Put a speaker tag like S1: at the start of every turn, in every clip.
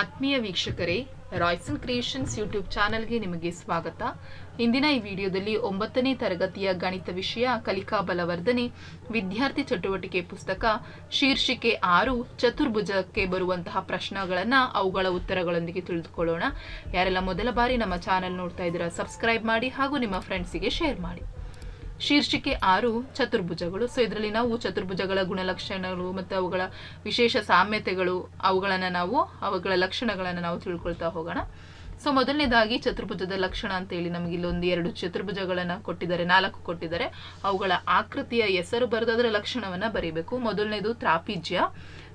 S1: ಆತ್ಮೀಯ ವೀಕ್ಷಕರೇ, Royson creations YouTube ಚಾನೆಲ್ಗೆ ನಿಮಗೆ ಸ್ವಾಗತ. ಇಂದಿನ ಈ ವಿಡಿಯೋದಲ್ಲಿ ಒಂಬತ್ತನೇ ತರಗತಿಯ ಗಣಿತ ವಿಷಯ, ಕಲಿಕಾ ಬಲವರ್ಧನೆ, ವಿದ್ಯಾರ್ಥಿ ಚಟುವಟಿಕೆ ಪುಸ್ತಕ, ಶೀರ್ಷಿಕೆ ಆರು, ಚತುರ್ಭುಜಕ್ಕೆ ಬರುವಂತಹ ಪ್ರಶ್ನೆಗಳನ್ನು ಅವುಗಳ ಉತ್ತರಗಳೊಂದಿಗೆ ತಿಳಿದುಕೊಳ್ಳೋಣ. ಯಾರೆಲ್ಲ ಮೊದಲ ಬಾರಿ ನಮ್ಮ ಚಾನೆಲ್ ನೋಡ್ತಾ ಇದ್ದೀರಾ, ಸಬ್ಸ್ಕ್ರೈಬ್ ಮಾಡಿ ಹಾಗೂ ನಿಮ್ಮ ಫ್ರೆಂಡ್ಸಿಗೆ ಶೇರ್ ಮಾಡಿ. ಶೀರ್ಷಿಕೆ ಆರು, ಚತುರ್ಭುಜಗಳು. ಸೊ, ಇದರಲ್ಲಿ ನಾವು ಚತುರ್ಭುಜಗಳ ಗುಣಲಕ್ಷಣಗಳು ಮತ್ತು ಅವುಗಳ ವಿಶೇಷ ಸಾಮ್ಯತೆಗಳು, ಅವುಗಳನ್ನು ನಾವು, ಅವುಗಳ ಲಕ್ಷಣಗಳನ್ನು ನಾವು ತಿಳ್ಕೊಳ್ತಾ ಹೋಗೋಣ. ಸೊ, ಮೊದಲನೇದಾಗಿ ಚತುರ್ಭುಜದ ಲಕ್ಷಣ ಅಂತ ಹೇಳಿ ನಮಗೆ ಇಲ್ಲೊಂದು ಎರಡು ಚತುರ್ಭುಜಗಳನ್ನು ಕೊಟ್ಟಿದ್ದಾರೆ, ನಾಲ್ಕು ಕೊಟ್ಟಿದ್ದಾರೆ. ಅವುಗಳ ಆಕೃತಿಯ ಹೆಸರು ಬರೆದಾದ್ರೆ ಲಕ್ಷಣವನ್ನು ಬರೀಬೇಕು. ಮೊದಲನೇದು ತ್ರಾಪಿಜ್ಯ.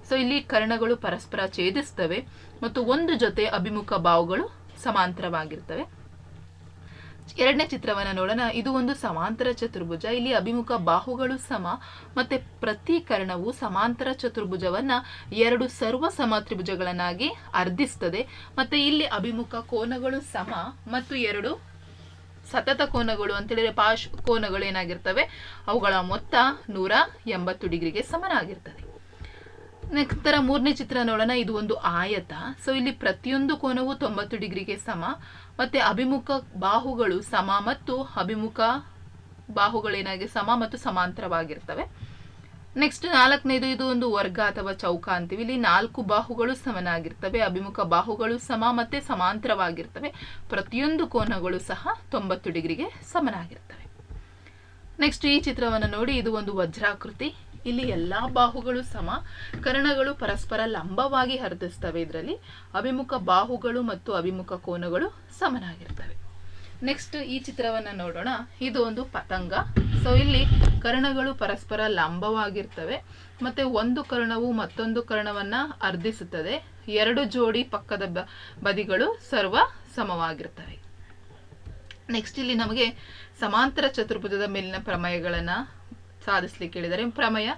S1: ಸೊ, ಇಲ್ಲಿ ಕರ್ಣಗಳು ಪರಸ್ಪರ ಛೇದಿಸ್ತವೆ ಮತ್ತು ಒಂದು ಜೊತೆ ಅಭಿಮುಖ ಬಾವುಗಳು ಸಮಾಂತರವಾಗಿರ್ತವೆ. ಎರಡನೇ ಚಿತ್ರವನ್ನ ನೋಡೋಣ. ಇದು ಒಂದು ಸಮಾಂತರ ಚತುರ್ಭುಜ. ಇಲ್ಲಿ ಅಭಿಮುಖ ಬಾಹುಗಳು ಸಮ ಮತ್ತೆ ಪ್ರತೀಕರಣವು ಸಮಾಂತರ ಚತುರ್ಭುಜವನ್ನ ಎರಡು ಸರ್ವ ಸಮ ತ್ರಿಭುಜಗಳನ್ನಾಗಿ ಅರ್ಧಿಸ್ತದೆ. ಮತ್ತೆ ಇಲ್ಲಿ ಅಭಿಮುಖ ಕೋನಗಳು ಸಮ ಮತ್ತು ಎರಡು ಸತತ ಕೋನಗಳು ಅಂತ ಹೇಳಿದ್ರೆ ಪಾಶ್ ಕೋನಗಳು ಏನಾಗಿರ್ತವೆ? ಅವುಗಳ ಮೊತ್ತ ನೂರ ಎಂಬತ್ತು ಡಿಗ್ರಿಗೆ ಸಮನಾಗಿರ್ತದೆ. ನಂತರ ಮೂರನೇ ಚಿತ್ರ ನೋಡೋಣ. ಇದು ಒಂದು ಆಯತ. ಸೊ ಇಲ್ಲಿ ಪ್ರತಿಯೊಂದು ಕೋನವು ತೊಂಬತ್ತು ಡಿಗ್ರಿಗೆ ಸಮ. ಮತ್ತೆ ಅಭಿಮುಖ ಬಾಹುಗಳು ಸಮ ಮತ್ತು ಅಭಿಮುಖ ಬಾಹುಗಳೇನಾಗಿ ಸಮ ಮತ್ತು ಸಮಾಂತರವಾಗಿರ್ತವೆ. ನೆಕ್ಸ್ಟ್ ನಾಲ್ಕನೇದು ಇದು ಒಂದು ವರ್ಗ ಅಥವಾ ಚೌಕ ಅಂತೀವಿ. ಇಲ್ಲಿ ನಾಲ್ಕು ಬಾಹುಗಳು ಸಮನಾಗಿರ್ತವೆ. ಅಭಿಮುಖ ಬಾಹುಗಳು ಸಮ ಮತ್ತೆ ಸಮಾಂತರವಾಗಿರ್ತವೆ. ಪ್ರತಿಯೊಂದು ಕೋನಗಳು ಸಹ ತೊಂಬತ್ತು ಡಿಗ್ರಿಗೆ ಸಮನಾಗಿರ್ತವೆ. ನೆಕ್ಸ್ಟ್ ಈ ಚಿತ್ರವನ್ನು ನೋಡಿ. ಇದು ಒಂದು ವಜ್ರಾಕೃತಿ. ಇಲ್ಲಿ ಎಲ್ಲಾ ಬಾಹುಗಳು ಸಮ, ಕರ್ಣಗಳು ಪರಸ್ಪರ ಲಂಬವಾಗಿ ಹರಿದಿಸ್ತವೆ. ಇದರಲ್ಲಿ ಅಭಿಮುಖ ಬಾಹುಗಳು ಮತ್ತು ಅಭಿಮುಖ ಕೋನಗಳು ಸಮನಾಗಿರ್ತವೆ. ನೆಕ್ಸ್ಟ್ ಈ ಚಿತ್ರವನ್ನ ನೋಡೋಣ. ಇದು ಒಂದು ಪತಂಗ. ಸೊ ಇಲ್ಲಿ ಕರ್ಣಗಳು ಪರಸ್ಪರ ಲಂಬವಾಗಿರ್ತವೆ. ಮತ್ತೆ ಒಂದು ಕರ್ಣವು ಮತ್ತೊಂದು ಕರ್ಣವನ್ನು ಅರ್ಧಿಸುತ್ತದೆ ಎರಡು ಜೋಡಿ ಪಕ್ಕದ ಬ- ಬದಿಗಳು ಸರ್ವ ಸಮವಾಗಿರ್ತವೆ. ನೆಕ್ಸ್ಟ್ ಇಲ್ಲಿ ನಮಗೆ ಸಮಾಂತರ ಚತುರ್ಭುಜದ ಮೇಲಿನ ಪ್ರಮೇಯಗಳನ್ನ ಸಾಧಿಸ್ಲಿಕ್ಕೆ ಹೇಳಿದರೆ ಪ್ರಮೇಯ,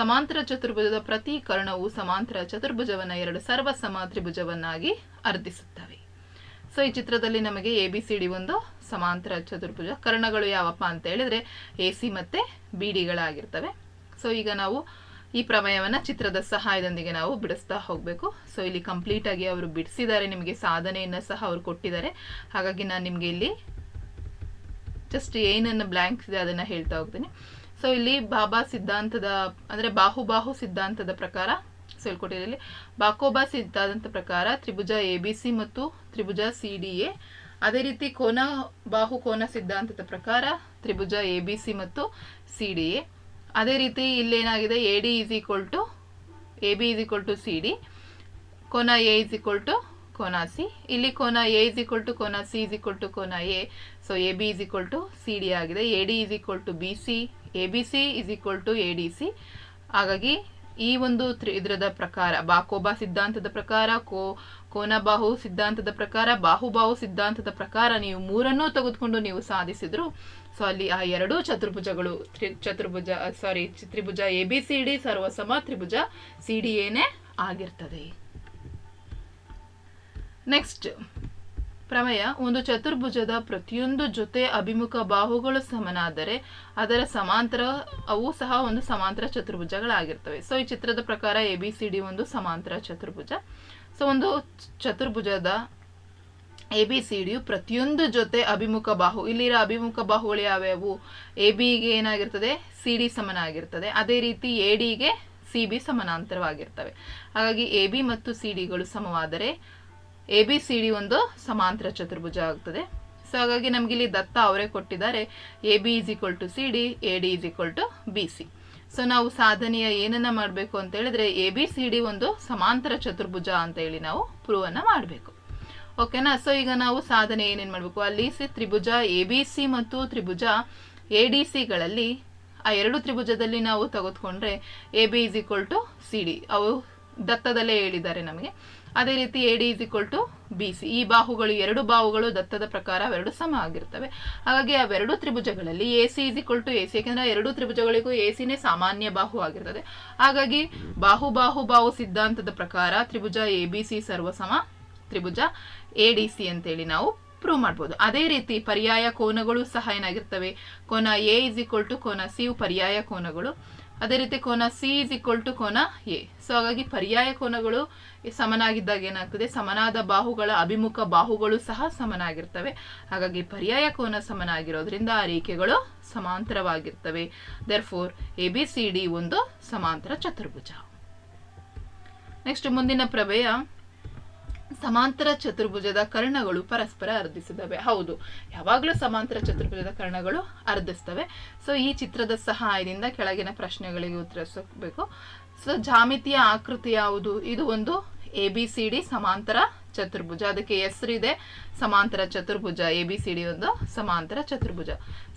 S1: ಸಮಾಂತರ ಚತುರ್ಭುಜದ ಪ್ರತಿ ಕರ್ಣವು ಸಮಾಂತರ ಚತುರ್ಭುಜವನ್ನ ಎರಡು ಸರ್ವ ಸಮ ತ್ರಿಭುಜವನ್ನಾಗಿ ಅರ್ಧಿಸುತ್ತವೆ. ಸೊ ಈ ಚಿತ್ರದಲ್ಲಿ ನಮಗೆ ಎ ಬಿ ಸಿ ಡಿ ಒಂದು ಸಮಾಂತರ ಚತುರ್ಭುಜ ಕರ್ಣಗಳು ಯಾವಪ್ಪ ಅಂತ ಹೇಳಿದ್ರೆ ಎ ಸಿ ಮತ್ತೆ ಬಿ ಡಿಗಳಾಗಿರ್ತವೆ ಸೊ ಈಗ ನಾವು ಈ ಪ್ರಮೇಯವನ್ನ ಚಿತ್ರದ ಸಹಾಯದೊಂದಿಗೆ ನಾವು ಬಿಡಿಸ್ತಾ ಹೋಗಬೇಕು. ಸೊ ಇಲ್ಲಿ ಕಂಪ್ಲೀಟ್ ಆಗಿ ಅವರು ಬಿಡಿಸಿದ್ದಾರೆ, ನಿಮಗೆ ಸಾಧನೆಯನ್ನ ಸಹ ಅವರು ಕೊಟ್ಟಿದ್ದಾರೆ. ಹಾಗಾಗಿ ನಾನು ನಿಮಗೆ ಇಲ್ಲಿ ಜಸ್ಟ್ ಏನನ್ನು ಬ್ಲ್ಯಾಂಕ್ಸ್ ಇದೆ ಅದನ್ನ ಹೇಳ್ತಾ ಹೋಗ್ತೀನಿ. ಸೊ ಇಲ್ಲಿ ಬಾಬಾ ಸಿದ್ಧಾಂತದ, ಅಂದ್ರೆ ಬಾಹು ಬಾಹು ಸಿದ್ಧಾಂತದ ಪ್ರಕಾರ ಸೊ ಬಾಕೋಬಾ ಸಿದ್ಧಾಂತ ಪ್ರಕಾರ ತ್ರಿಭುಜ ಎ ಬಿ ಸಿ ಮತ್ತು ತ್ರಿಭುಜ ಸಿ ಡಿ ಎ ಅದೇ ರೀತಿ ಕೋನ, ಬಾಹು ಕೋನ ಸಿದ್ಧಾಂತದ ಪ್ರಕಾರ ತ್ರಿಭುಜ ಎ ಬಿ ಸಿ ಮತ್ತು ಸಿ ಡಿ ಎ ಅದೇ ರೀತಿ ಇಲ್ಲೇನಾಗಿದೆ A D is equal to A B is equal to C D ಕೋನ ಎ ಇಸ್ ಈಕ್ವಲ್ ಟು ಕೋನ ಸಿ. ಇಲ್ಲಿ ಕೋನ ಎ ಇಸ್ ಈಕ್ವಲ್ ಟು ಕೋನ ಸಿ ಇಸ್ ಈಕ್ವಲ್ ಟು ಕೋನ A. So A B is equal to C D ಆಗಿದೆ. A D is equal to B C A B C is equal to A D C ಹಾಗಾಗಿ ಈ ಒಂದು three ಇದರದ ಪ್ರಕಾರ ಬಾಕೋಬಾ ಸಿದ್ಧಾಂತದ ಪ್ರಕಾರ, ಕೋ ಕೋನಬಾಹು ಸಿದ್ಧಾಂತದ ಪ್ರಕಾರ ಬಾಹುಬಾಹು ಸಿದ್ಧಾಂತದ ಪ್ರಕಾರ ನೀವು ಮೂರನ್ನೂ ತೆಗೆದುಕೊಂಡು ನೀವು ಸಾಧಿಸಿದ್ರು. ಸೊ ಅಲ್ಲಿ ಆ ಎರಡೂ ಚತುರ್ಭುಜಗಳು, ತ್ರಿ ಚತುರ್ಭುಜ ಸಾರಿ ತ್ರಿಭುಜ ಎ ಬಿ ಸಿ ಡಿ ಸರ್ವಸಮ ತ್ರಿಭುಜ ಸಿ ಡಿ ಎನೇ ಆಗಿರ್ತದೆ. ನೆಕ್ಸ್ಟ್ ಪ್ರಮೇಯ, ಒಂದು ಚತುರ್ಭುಜದ ಪ್ರತಿಯೊಂದು ಜೊತೆ ಅಭಿಮುಖ ಬಾಹುಗಳು ಸಮನಾದರೆ ಅದರ ಸಮಾಂತರ, ಅವು ಸಹ ಒಂದು ಸಮಾಂತರ ಚತುರ್ಭುಜಗಳಾಗಿರ್ತವೆ. ಸೊ ಈ ಚಿತ್ರದ ಪ್ರಕಾರ ಎ ಬಿ ಸಿ ಡಿ ಒಂದು ಸಮಾಂತರ ಚತುರ್ಭುಜ. ಸೊ ಒಂದು ಚತುರ್ಭುಜದ ಎ ಬಿ ಸಿ ಡಿಯು ಪ್ರತಿಯೊಂದು ಜೊತೆ ಅಭಿಮುಖ ಬಾಹು. ಇಲ್ಲಿರೋ ಅಭಿಮುಖ ಬಾಹುಗಳು ಯಾವ್ಯಾವು? ಎ ಬಿಗೆ ಏನಾಗಿರ್ತದೆ? ಸಿ ಡಿ ಸಮನಾಗಿರ್ತದೆ. ಅದೇ ರೀತಿ ಎ ಡಿಗೆ ಸಿ ಬಿ ಸಮಾನಾಂತರವಾಗಿರ್ತವೆ. ಹಾಗಾಗಿ ಎ ಬಿ ಮತ್ತು ಸಿ ಡಿಗಳು ಸಮವಾದರೆ ಎ ಬಿ ಸಿ ಡಿ ಒಂದು ಸಮಾಂತರ ಚತುರ್ಭುಜ ಆಗ್ತದೆ. ಸೊ ಹಾಗಾಗಿ ನಮ್ಗೆ ಇಲ್ಲಿ ದತ್ತ ಅವರೇ ಕೊಟ್ಟಿದ್ದಾರೆ. A B is equal to C D, A D is equal to B C. So ನಾವು ಸಾಧನೆಯ ಏನನ್ನ ಮಾಡಬೇಕು ಅಂತ ಹೇಳಿದ್ರೆ ಎ ಬಿ ಸಿ ಡಿ ಒಂದು ಸಮಾಂತರ ಚತುರ್ಭುಜ ಅಂತ ಹೇಳಿ ನಾವು ಪ್ರೂವ್ ಅನ್ನ ಮಾಡಬೇಕು. ಓಕೆನಾ ಸೊ ಈಗ ನಾವು ಸಾಧನೆ ಏನೇನು ಮಾಡಬೇಕು? ಅಲ್ಲಿ ಸಿ ತ್ರಿಭುಜ, ಎ ಬಿ ಸಿ ಮತ್ತು ತ್ರಿಭುಜ ಎ ಡಿ ಸಿಗಳಲ್ಲಿ ಆ ಎರಡು ತ್ರಿಭುಜದಲ್ಲಿ ನಾವು ತೆಗೆದುಕೊಂಡ್ರೆ A B is equal to C D. ಅವು ದತ್ತದಲ್ಲೇ ಹೇಳಿದ್ದಾರೆ ನಮಗೆ. ಅದೇ ರೀತಿ A D is equal to B C ಈ ಬಾಹುಗಳು ಎರಡು ಬಾಹುಗಳು ದತ್ತದ ಪ್ರಕಾರ ಅವೆರಡು ಸಮ ಆಗಿರ್ತವೆ. ಹಾಗಾಗಿ ಅವೆರಡು ತ್ರಿಭುಜಗಳಲ್ಲಿ A C is equal to A C ಏಕೆಂದರೆ ಎರಡು ತ್ರಿಭುಜಗಳಿಗೂ ಎ ಸಿನೇ ಸಾಮಾನ್ಯ ಬಾಹು ಆಗಿರ್ತದೆ. ಹಾಗಾಗಿ ಬಾಹು ಬಾಹು ಬಾಹು ಸಿದ್ಧಾಂತದ ಪ್ರಕಾರ ತ್ರಿಭುಜ ಎ ಬಿ ಸಿ ಸರ್ವಸಮ ತ್ರಿಭುಜ ಎ ಡಿ ಸಿ ಅಂತೇಳಿ ನಾವು ಪ್ರೂವ್ ಮಾಡ್ಬೋದು. ಅದೇ ರೀತಿ ಪರ್ಯಾಯ ಕೋನಗಳು ಸಹ ಏನಾಗಿರ್ತವೆ? ಕೋನ ಎ ಇಸ್ ಈಕ್ವಲ್ ಟು ಕೋನ ಸಿ ಪರ್ಯಾಯ ಕೋನಗಳು. ಅದೇ ರೀತಿ ಕೋನ ಸಿ ಇಸ್ ಈಕ್ವಲ್ ಟು ಕೋನ ಎ ಸೊ ಹಾಗಾಗಿ ಪರ್ಯಾಯ ಕೋನಗಳು ಸಮನಾಗಿದ್ದಾಗ ಏನಾಗ್ತದೆ? ಸಮನಾದ ಬಾಹುಗಳ ಅಭಿಮುಖ ಬಾಹುಗಳು ಸಹ ಸಮನಾಗಿರ್ತವೆ. ಹಾಗಾಗಿ ಪರ್ಯಾಯ ಕೋನ ಸಮನಾಗಿರೋದ್ರಿಂದ ಆ ರೇಖೆಗಳು ಸಮಾಂತರವಾಗಿರ್ತವೆ. Therefore A B C D ಒಂದು ಸಮಾಂತರ ಚತುರ್ಭುಜ. ನೆಕ್ಸ್ಟ್ ಮುಂದಿನ ಪ್ರಮೇಯ. ಸಮಾಂತರ ಚತುರ್ಭುಜದ ಕರ್ಣಗಳು ಪರಸ್ಪರ ಅರ್ಧಿಸಿದವೆ. ಹೌದು, ಯಾವಾಗಲೂ ಸಮಾಂತರ ಚತುರ್ಭುಜದ ಕರ್ಣಗಳು ಅರ್ಧಿಸ್ತವೆ. ಸೊ ಈ ಚಿತ್ರದ ಸಹಾಯದಿಂದ ಕೆಳಗಿನ ಪ್ರಶ್ನೆಗಳಿಗೆ ಉತ್ತರಿಸಬೇಕು ಸೊ ಜಾಮಿತಿಯ ಆಕೃತಿ ಯಾವುದು? ಇದು ಒಂದು ಎ ಬಿ ಸಿ ಡಿ ಸಮಾಂತರ ಚತುರ್ಭುಜ. ಅದಕ್ಕೆ ಹೆಸರಿದೆ ಸಮಾಂತರ ಚತುರ್ಭುಜ ಎ ಬಿ ಸಿ ಡಿ ಒಂದು ಸಮಾಂತರ ಚತುರ್ಭುಜ.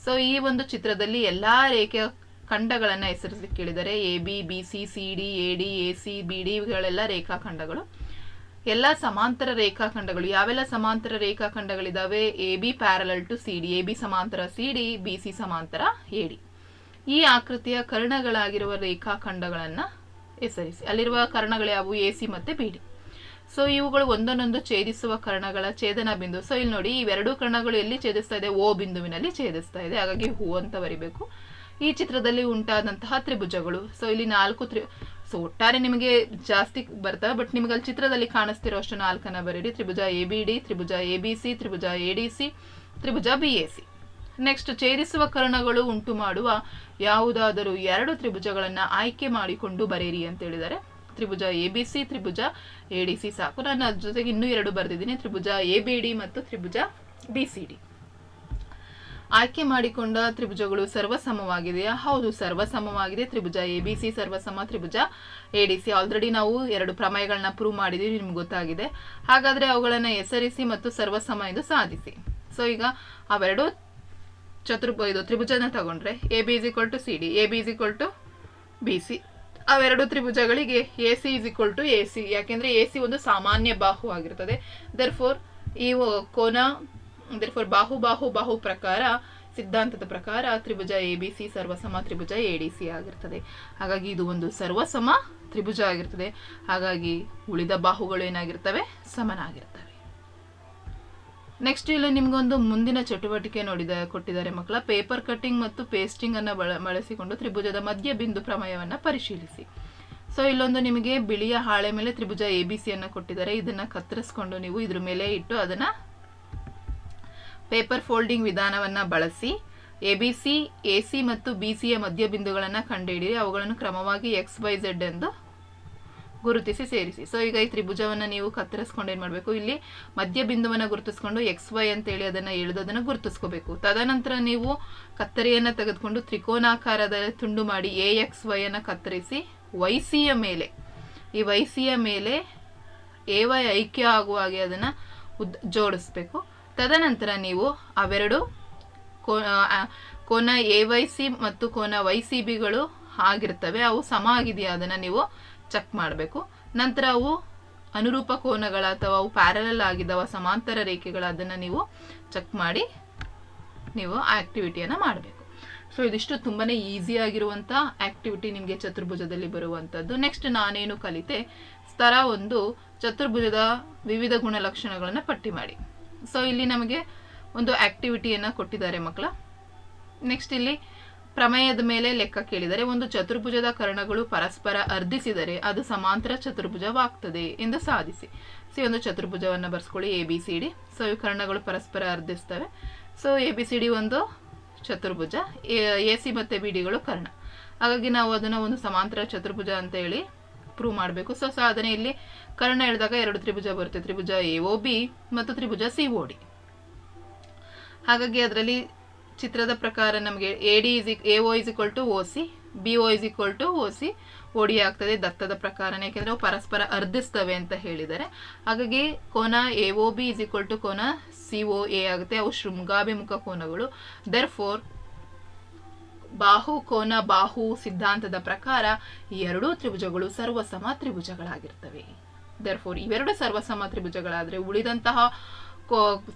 S1: ಸೊ ಈ ಒಂದು ಚಿತ್ರದಲ್ಲಿ ಎಲ್ಲಾ ರೇಖೆಯ ಖಂಡಗಳನ್ನು ಹೆಸರಿಸಿ ಕೇಳಿದರೆ A B B C C D A D A C B ಡಿಗಳೆಲ್ಲ ರೇಖಾಖಂಡಗಳು. ಎಲ್ಲ ಸಮಾಂತರ ರೇಖಾಖಂಡಗಳು, ಯಾವೆಲ್ಲ ಸಮಾಂತರ ರೇಖಾಖಂಡಗಳಿದಾವೆ? A B parallel to C D A B ಸಮಾಂತರ ಸಿ ಡಿ ಬಿ ಸಿ ಸಮಾಂತರ ಎ ಡಿ ಈ ಆಕೃತಿಯ ಕರ್ಣಗಳಾಗಿರುವ ರೇಖಾಖಂಡಗಳನ್ನ ಹೆಸರಿಸಿ. ಅಲ್ಲಿರುವ ಕರ್ಣಗಳು ಯಾವುವು? ಎ ಸಿ ಮತ್ತೆ ಬಿ ಡಿ ಸೊ ಇವುಗಳು ಒಂದೊಂದೊಂದು ಛೇದಿಸುವ ಕರ್ಣಗಳ ಛೇದನ ಬಿಂದು. ಸೊ ಇಲ್ಲಿ ನೋಡಿ ಇವೆರಡೂ ಕರ್ಣಗಳು ಎಲ್ಲಿ ಛೇದಿಸ್ತಾ ಇದೆ? ಓ ಬಿಂದುವಿನಲ್ಲಿ ಛೇದಿಸ್ತಾ ಇದೆ. ಹಾಗಾಗಿ ಹೂ ಅಂತ ಬರಿಬೇಕು. ಈ ಚಿತ್ರದಲ್ಲಿ ಉಂಟಾದಂತಹ ತ್ರಿಭುಜಗಳು. ಸೊ ಇಲ್ಲಿ ನಾಲ್ಕು ತ್ರಿ ಸೊ ಒಟ್ಟಾರೆ ನಿಮಗೆ ಜಾಸ್ತಿ ಬರ್ತವೆ ಬಟ್ ನಿಮಗೆ ಅಲ್ಲಿ ಚಿತ್ರದಲ್ಲಿ ಕಾಣಿಸ್ತಿರೋ ಅಷ್ಟು ನಾಲ್ಕನ್ನ ಬರೀರಿ ತ್ರಿಭುಜ ಎ ಬಿ ಡಿ ತ್ರಿಭುಜ ಎ ಬಿ ಸಿ ತ್ರಿಭುಜ ಎ ಡಿ ಸಿ ತ್ರಿಭುಜ ಬಿ ಎ ಸಿ ನೆಕ್ಸ್ಟ್ ಛೇದಿಸುವ ಕರ್ಣಗಳು ಉಂಟು ಮಾಡುವ ಯಾವುದಾದರೂ ಎರಡು ತ್ರಿಭುಜಗಳನ್ನು ಆಯ್ಕೆ ಮಾಡಿಕೊಂಡು ಬರೆಯಿರಿ ಅಂತ ಹೇಳಿದ್ದಾರೆ. ತ್ರಿಭುಜ ಎ ಬಿ ಸಿ ತ್ರಿಭುಜ ಎ ಡಿ ಸಿ ಸಾಕು. ನಾನು ಅದ್ರ ಜೊತೆಗೆ ಇನ್ನೂ ಎರಡು ಬರೆದಿದ್ದೀನಿ. ತ್ರಿಭುಜ ಎ ಬಿ ಡಿ ಮತ್ತು ತ್ರಿಭುಜ ಬಿ ಸಿ ಡಿ ಆಯ್ಕೆ ಮಾಡಿಕೊಂಡ ತ್ರಿಭುಜಗಳು ಸರ್ವಸಮವಾಗಿದೆಯಾ ಹೌದು, ಸರ್ವಸಮವಾಗಿದೆ. ತ್ರಿಭುಜ ಎ ಬಿ ಸಿ ಸರ್ವಸಮ, ತ್ರಿಭುಜ ಎ ಡಿ ಸಿ ಆಲ್ರೆಡಿ ನಾವು ಎರಡು ಪ್ರಮೇಯಗಳನ್ನ ಪ್ರೂವ್ ಮಾಡಿದೀವಿ, ನಿಮ್ಗೆ ಗೊತ್ತಾಗಿದೆ. ಹಾಗಾದ್ರೆ ಅವುಗಳನ್ನು ಹೆಸರಿಸಿ ಮತ್ತು ಸರ್ವಸಮ ಎಂದು ಸಾಧಿಸಿ. ಸೊ ಈಗ ಅವೆರಡು ಚತುರ್ಭು, ಇದು ತ್ರಿಭುಜನ ತಗೊಂಡ್ರೆ A B is equal to C D A B is equal to B C ಅವೆರಡು ತ್ರಿಭುಜಗಳಿಗೆ A C is equal to A C ಯಾಕೆಂದ್ರೆ ಎ ಸಿ ಒಂದು ಸಾಮಾನ್ಯ ಬಾಹು ಆಗಿರ್ತದೆ. ದರ್ ಫೋರ್ ಈ ಕೋನ ಫೋರ್ ಬಾಹು ಬಾಹು ಬಾಹು ಪ್ರಕಾರ ಸಿದ್ಧಾಂತದ ಪ್ರಕಾರ ತ್ರಿಭುಜ ಎ ಬಿ ಸಿ ಸರ್ವಸಮ ತ್ರಿಭುಜ ಎ ಡಿ ಸಿ ಆಗಿರ್ತದೆ. ಹಾಗಾಗಿ ಇದು ಒಂದು ಸರ್ವಸಮ ತ್ರಿಭುಜ ಆಗಿರ್ತದೆ. ಹಾಗಾಗಿ ಉಳಿದ ಬಾಹುಗಳು ಏನಾಗಿರ್ತವೆ? ಸಮನಾಗಿರ್ತವೆ. ನೆಕ್ಸ್ಟ್ ಇಲ್ಲಿ ನಿಮ್ಗೊಂದು ಮುಂದಿನ ಚಟುವಟಿಕೆ ನೋಡಿದ, ಕೊಟ್ಟಿದ್ದಾರೆ ಮಕ್ಕಳ ಪೇಪರ್ ಕಟ್ಟಿಂಗ್ ಮತ್ತು ಪೇಸ್ಟಿಂಗ್ ಅನ್ನು ಬಳ, ಬಳಸಿಕೊಂಡು ತ್ರಿಭುಜದ ಮಧ್ಯ ಬಿಂದು ಪ್ರಮೇಯವನ್ನ ಪರಿಶೀಲಿಸಿ. ಸೊ ಇಲ್ಲೊಂದು ನಿಮಗೆ ಬಿಳಿಯ ಹಾಳೆ ಮೇಲೆ ತ್ರಿಭುಜ ಎ ಬಿ ಸಿ ಅನ್ನ ಕೊಟ್ಟಿದ್ದಾರೆ. ಇದನ್ನ ಕತ್ತರಿಸ್ಕೊಂಡು ನೀವು ಇದ್ರ ಮೇಲೆ ಇಟ್ಟು ಅದನ್ನ ಪೇಪರ್ ಫೋಲ್ಡಿಂಗ್ ವಿಧಾನವನ್ನು ಬಳಸಿ, A B C, A C ಮತ್ತು ಬಿ ಸಿಯ ಮಧ್ಯ ಬಿಂದುಗಳನ್ನ ಕಂಡುಹಿಡಿಯಿರಿ. ಅವುಗಳನ್ನು ಕ್ರಮವಾಗಿ ಎಕ್ಸ್, ವೈ, ಝೆಡ್ ಎಂದು ಗುರುತಿಸಿ ಸೇರಿಸಿ. ಸೊ ಈಗ ಈ ತ್ರಿಭುಜವನ್ನು ನೀವು ಕತ್ತರಿಸ್ಕೊಂಡು ಏನು ಮಾಡಬೇಕು? ಇಲ್ಲಿ ಮಧ್ಯ ಬಿಂದುವನ್ನು ಗುರುತಿಸ್ಕೊಂಡು ಎಕ್ಸ್, ವೈ ಅಂತೇಳಿ ಅದನ್ನು ಎಳೆದು ಅದನ್ನು ಗುರುತಿಸ್ಕೋಬೇಕು. ತದನಂತರ ನೀವು ಕತ್ತರಿಯನ್ನು ತೆಗೆದುಕೊಂಡು ತ್ರಿಕೋನಾಕಾರದ ತುಂಡು ಮಾಡಿ ಎ, ಎಕ್ಸ್, ವೈ ಕತ್ತರಿಸಿ ಕತ್ತರಿಸಿ ವೈಸಿಯ ಮೇಲೆ, ಈ ವೈ ಸಿಯ ಮೇಲೆ ಎ, ವೈ ಐಕ್ಯ ಆಗುವ ಹಾಗೆ ಅದನ್ನು ಉದ್ ಜೋಡಿಸ್ಬೇಕು. ತದನಂತರ ನೀವು ಅವೆರಡು ಕೋನ ಎ ವೈ ಸಿ ಮತ್ತು ಕೋನ ವೈ ಸಿ ಬಿಗಳು ಆಗಿರ್ತವೆ. ಅವು ಸಮ ಆಗಿದೆಯಾ ಅದನ್ನು ನೀವು ಚೆಕ್ ಮಾಡಬೇಕು. ನಂತರ ಅವು ಅನುರೂಪ ಕೋನಗಳ ಅಥವಾ ಅವು ಪ್ಯಾರಲಲ್ ಆಗಿದ್ದಾವ ಸಮಾಂತರ ರೇಖೆಗಳ ಅದನ್ನು ನೀವು ಚೆಕ್ ಮಾಡಿ ನೀವು ಆ್ಯಕ್ಟಿವಿಟಿಯನ್ನು ಮಾಡಬೇಕು. ಸೊ ಇದಿಷ್ಟು ತುಂಬಾ ಈಸಿ ಆಗಿರುವಂತ ಆಕ್ಟಿವಿಟಿ ನಿಮಗೆ ಚತುರ್ಭುಜದಲ್ಲಿ ಬರುವಂಥದ್ದು ನೆಕ್ಸ್ಟ್ ನಾನೇನು ಕಲಿತೆ? ಸ್ತರ ಒಂದು ಚತುರ್ಭುಜದ ವಿವಿಧ ಗುಣಲಕ್ಷಣಗಳನ್ನು ಪಟ್ಟಿ ಮಾಡಿ. ಸೊ ಇಲ್ಲಿ ನಮಗೆ ಒಂದು ಆ್ಯಕ್ಟಿವಿಟಿಯನ್ನು ಕೊಟ್ಟಿದ್ದಾರೆ ಮಕ್ಕಳ. ನೆಕ್ಸ್ಟ್ ಇಲ್ಲಿ ಪ್ರಮೇಯದ ಮೇಲೆ ಲೆಕ್ಕ ಕೇಳಿದರೆ, ಒಂದು ಚತುರ್ಭುಜದ ಕರ್ಣಗಳು ಪರಸ್ಪರ ಅರ್ಧಿಸಿದರೆ ಅದು ಸಮಾಂತರ ಚತುರ್ಭುಜವಾಗ್ತದೆ ಎಂದು ಸಾಧಿಸಿ. ಸೊ ಒಂದು ಚತುರ್ಭುಜವನ್ನು ಬರ್ಸ್ಕೊಳ್ಳಿ A B C D so ಈ ಕರ್ಣಗಳು ಪರಸ್ಪರ ಅರ್ಧಿಸ್ತವೆ. So A B C D ಒಂದು ಚತುರ್ಭುಜ ಎ ಸಿ ಮತ್ತು ಬಿ ಡಿಗಳು ಕರ್ಣ. ಹಾಗಾಗಿ ನಾವು ಅದನ್ನು ಒಂದು ಸಮಾಂತರ ಚತುರ್ಭುಜ ಅಂತ ಹೇಳಿ ಪ್ರೂವ್ ಮಾಡಬೇಕು. ಸೊ ಸಾಧನೆ ಇಲ್ಲಿ ಕರ್ಣ ಹೇಳಿದಾಗ ಎರಡು ತ್ರಿಭುಜ ಬರುತ್ತೆ. ತ್ರಿಭುಜ ಎ ಒ ಬಿ ಮತ್ತು ತ್ರಿಭುಜ ಸಿ ಒ ಡಿ ಹಾಗಾಗಿ ಅದರಲ್ಲಿ ಚಿತ್ರದ ಪ್ರಕಾರ ನಮಗೆ A D is A O is equal to O C B O is equal to O C OD ಆಗ್ತದೆ ದತ್ತದ ಪ್ರಕಾರನೇ. ಯಾಕೆಂದ್ರೆ ಅವು ಪರಸ್ಪರ ಅರ್ಧಿಸ್ತವೆ ಅಂತ ಹೇಳಿದ್ದಾರೆ. ಹಾಗಾಗಿ ಕೋನ A O B is equal to ಕೋನ ಸಿ ಒ ಎ ಆಗುತ್ತೆ. ಅವು ಶೃಂಗಾಭಿಮುಖ ಕೋನಗಳು. ದರ್ ಫೋರ್ ಬಾಹು ಕೋನ ಬಾಹು ಸಿದ್ಧಾಂತದ ಪ್ರಕಾರ ಈ ಎರಡೂ ತ್ರಿಭುಜಗಳು ಸರ್ವಸಮ ತ್ರಿಭುಜಗಳಾಗಿರ್ತವೆ. ದರ್ಫೋರ್ ಇವೆರಡು ಸರ್ವಸಮ ತ್ರಿಭುಜಗಳಾದ್ರೆ ಉಳಿದಂತಹ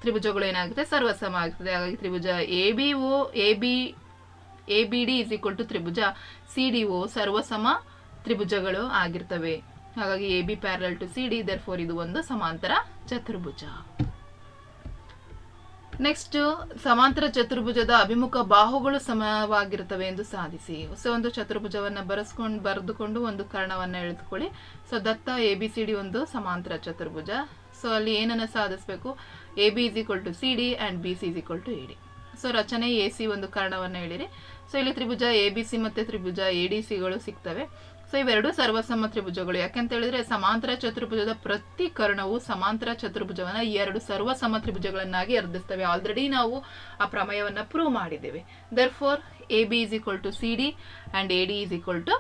S1: ತ್ರಿಭುಜಗಳು ಏನಾಗುತ್ತೆ? ಸರ್ವಸಮ ಆಗ್ತದೆ. ಹಾಗಾಗಿ ತ್ರಿಭುಜ A B O A B A B D is equal to Tribhuja C D O ಸರ್ವಸಮ ತ್ರಿಭುಜಗಳು ಆಗಿರ್ತವೆ. ಹಾಗಾಗಿ A B parallel to C D therefore ಇದು ಒಂದು ಸಮಾಂತರ ಚತುರ್ಭುಜ. ನೆಕ್ಸ್ಟ್ ಸಮಾಂತರ ಚತುರ್ಭುಜದ ಅಭಿಮುಖ ಬಾಹುಗಳು ಸಮವಾಗಿರುತ್ತವೆ ಎಂದು ಸಾಧಿಸಿ. ಸೊ ಒಂದು ಚತುರ್ಭುಜವನ್ನ ಬರೆಸ್ಕೊಂಡು, ಬರೆದುಕೊಂಡು ಒಂದು ಕರ್ಣವನ್ನು ಎಳೆದುಕೊಳ್ಳಿ. ಸೊ ದತ್ತ ಎ ಬಿ ಸಿ ಡಿ ಒಂದು ಸಮಾಂತರ ಚತುರ್ಭುಜ. ಸೊ ಅಲ್ಲಿ ಏನನ್ನ ಸಾಧಿಸಬೇಕು? A B is equal to C D and B C is equal to A D so ರಚನೆ ಎ ಸಿ ಒಂದು ಕರ್ಣವನ್ನು ಹೇಳಿರಿ ಸೊ ಇಲ್ಲಿ ತ್ರಿಭುಜ ಎ ಬಿ ಸಿ ಮತ್ತು ತ್ರಿಭುಜ ಎ ಡಿ ಸಿಗಳು ಸಿಗ್ತವೆ. ಸೊ ಇವೆರಡು ಸರ್ವಸಮ ತ್ರಿಭುಜಗಳು ಯಾಕೆಂತ ಹೇಳಿದ್ರೆ ಸಮಾಂತರ ಚತುರ್ಭುಜದ ಪ್ರತಿ ಕರ್ಣವು ಸಮಾಂತರ ಚತುರ್ಭುಜವನ್ನ ಎರಡು ಸರ್ವಸಮ ತ್ರಿಭುಜಗಳನ್ನಾಗಿ ಅರ್ಧಿಸ್ತವೆ ಆಲ್ರೆಡಿ ನಾವು ಆ ಪ್ರಮೇಯವನ್ನ ಪ್ರೂವ್ ಮಾಡಿದ್ದೇವೆ. Therefore A B is equal to C D and A D is equal to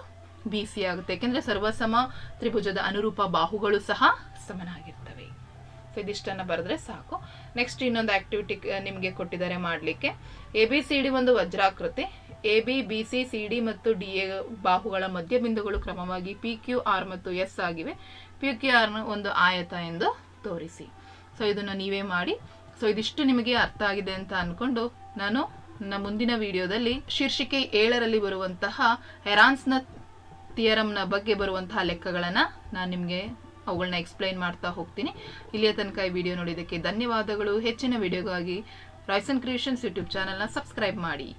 S1: B C ಆಗುತ್ತೆ. ಯಾಕೆಂದ್ರೆ ಸರ್ವಸಮ ತ್ರಿಭುಜದ ಅನುರೂಪ ಬಾಹುಗಳು ಸಹ ಸಮನಾಗಿರ್ತವೆ. ಸೊ ಇದಿಷ್ಟನ್ನ ಬರೆದ್ರೆ ಸಾಕು. ನೆಕ್ಸ್ಟ್ ಇನ್ನೊಂದು ಆಕ್ಟಿವಿಟಿ ನಿಮಗೆ ಕೊಟ್ಟಿದ್ದಾರೆ ಮಾಡಲಿಕ್ಕೆ. ಎ ಬಿ ಸಿ ಡಿ ಒಂದು ವಜ್ರಾಕೃತಿ. A, B B, C C, D ಮತ್ತು ಡಿ, ಎ ಬಾಹುಗಳ ಮಧ್ಯಬಿಂದುಗಳು ಕ್ರಮವಾಗಿ ಪಿ, ಕ್ಯೂ, ಆರ್ ಮತ್ತು ಎಸ್ ಆಗಿವೆ. ಪಿ, ಕ್ಯೂ ಆರ್ನ ಒಂದು ಆಯತ ಎಂದು ತೋರಿಸಿ. ಸೊ, ಇದನ್ನು ನೀವೇ ಮಾಡಿ. ಸೊ, ಇದಿಷ್ಟು ನಿಮಗೆ ಅರ್ಥ ಆಗಿದೆ ಅಂತ ಅಂದ್ಕೊಂಡು ನಾನು ನನ್ನ ಮುಂದಿನ ವಿಡಿಯೋದಲ್ಲಿ ಶೀರ್ಷಿಕೆ ಏಳರಲ್ಲಿ ಬರುವಂತಹ ಹೆರಾನ್ಸ್ನ ಥಿಯರಮ್ನ ಬಗ್ಗೆ ಬರುವಂತಹ ಲೆಕ್ಕಗಳನ್ನು ನಾನು ನಿಮಗೆ ಅವುಗಳನ್ನ ಎಕ್ಸ್ಪ್ಲೈನ್ ಮಾಡ್ತಾ ಹೋಗ್ತೀನಿ. ಇಲ್ಲಿಯ ತನಕ ಈ ವಿಡಿಯೋ ನೋಡಿದ್ದಕ್ಕೆ ಧನ್ಯವಾದಗಳು. ಹೆಚ್ಚಿನ ವಿಡಿಯೋಗಾಗಿ ರಾಯ್ಸನ್ ಕ್ರಿಯೇಷನ್ಸ್ ಯೂಟ್ಯೂಬ್ ಚಾನಲ್ನ ಸಬ್ಸ್ಕ್ರೈಬ್ ಮಾಡಿ.